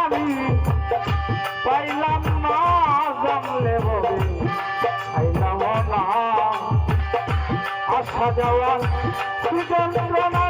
আমি পাইলাম না জানলে বলে খাইলাম না। আসা যাওয়ার যন্ত্রণা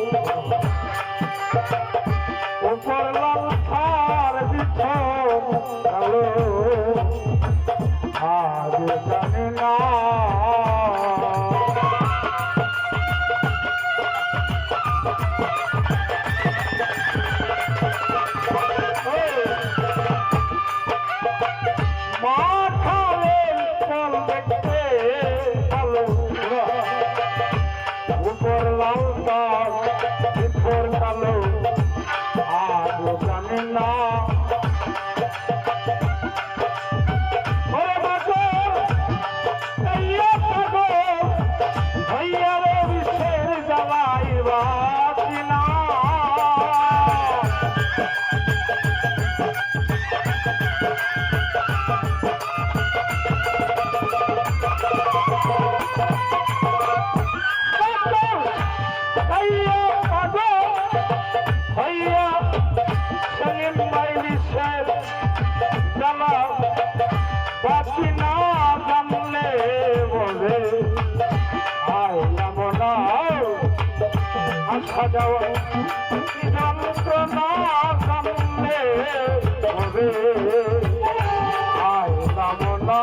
Thank you. আসা যাওয়া যন্ত্রণা সামনে হবে আয় কামনা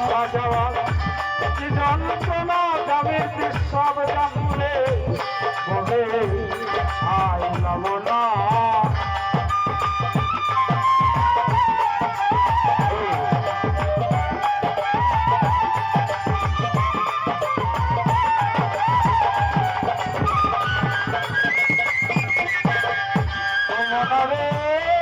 সাজাওয়ার কি যন্ত্রণা যাবে সব জানলে বলে আইলাম না Oh,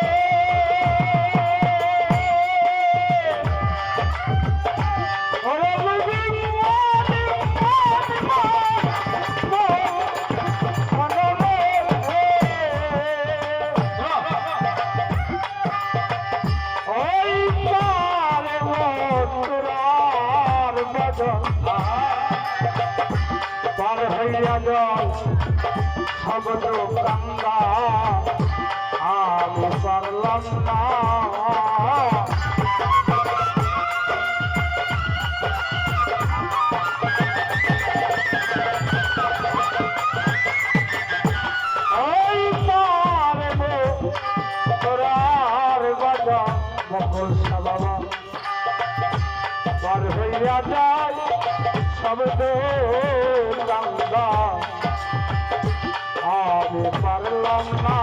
হইয়া যায় সগদ কাঙ্গা আমি পারলাম না মকল সাবাবা পার হইয়া যায় শব্দ গঙ্গা। আমি পারলাম না।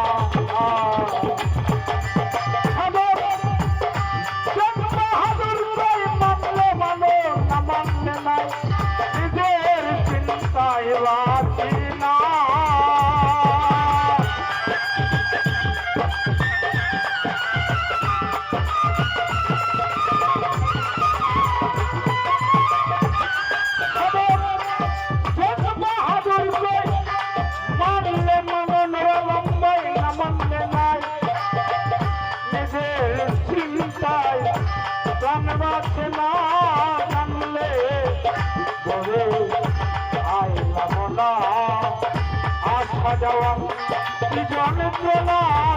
পারছে না